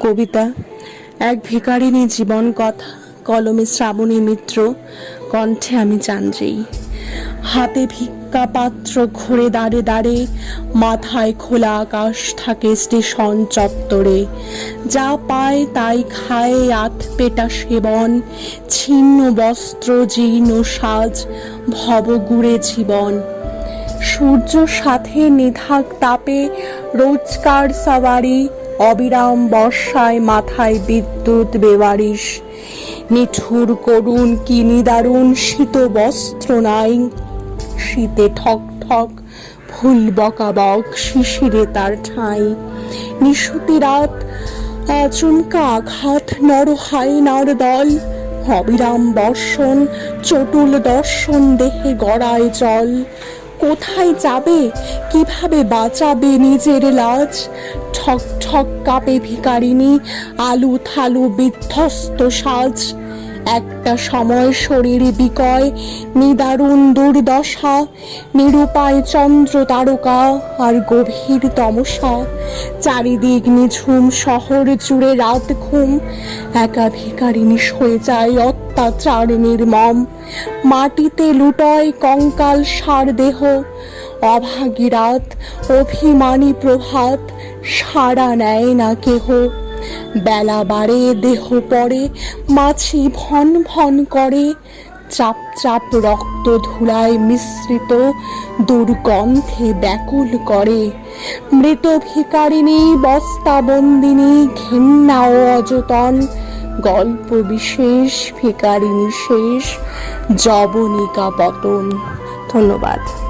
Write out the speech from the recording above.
কবিতা, এক ভিকারিনী জীবন কথা, কলমে শ্রাবণী মিত্র, কণ্ঠে আমি চাঞ্জেই হাতে ভিক্ষা পাত্র ঘুরে দাঁড়ে দাঁড়ে মাথায় খোলা আকাশ থাকে স্টেশন চত্বরে। যা পায় তাই খায় আত পেটা সেবন, ছিন্ন বস্ত্র, জীর্ণ সাজ ভবগুড়ে জীবন। সূর্য সাথে নিধাক তাপে, রোজকার সাওয়ারি অবিরাম বর্ষায় মাথায় বিদ্যুৎ বেবারিশ নিঠুর করুণ কি নিদারুণ শীত বস্ত্র নাই। শীতে ঠক ঠক ফুল বকাবক শিশিরে তার ঠাঁই। নিশুতি রাত, আচমকা আঘাত নর হাইনার দল অবিরাম বর্ষণ, চটুল দর্শন, দেহে গড়ায় জল। কোথায় যাবে, কীভাবে বাঁচাবে নিজের লাজ? ঠক ঠক কাপে ভিকারিনী আলু থালু বিধ্বস্ত সাজ। একটা সময় শরীর বিকয়, নিদারুণ দুর্দশা, নিরুপায় চন্দ্র তারকা আর গভীর তমসা। চারিদিক নিঝুম, শহর জুড়ে রাত ঘুম। একা ভিকারিনী হয়ে যায় অত্যাচার নির্মম। মাটিতে লুটয় কঙ্কাল সার দেহ। অভাগী রাত, অভিমানী প্রভাত সাড়া নেয় না কেহ। বেলা বাড়ে, দেহ পড়ে, মাছি ভন ভন করে। চাপ চাপ রক্ত ধুলায় মিশ্রিত, দুর্গন্ধে ব্যাকুল করে। মৃত ভিকারিণী বস্তাবন্দিনী ঘেন্না ও অযতন। গল্প বিশেষ ভিকারিণী শেষ জবনিকা পতন। ধন্যবাদ।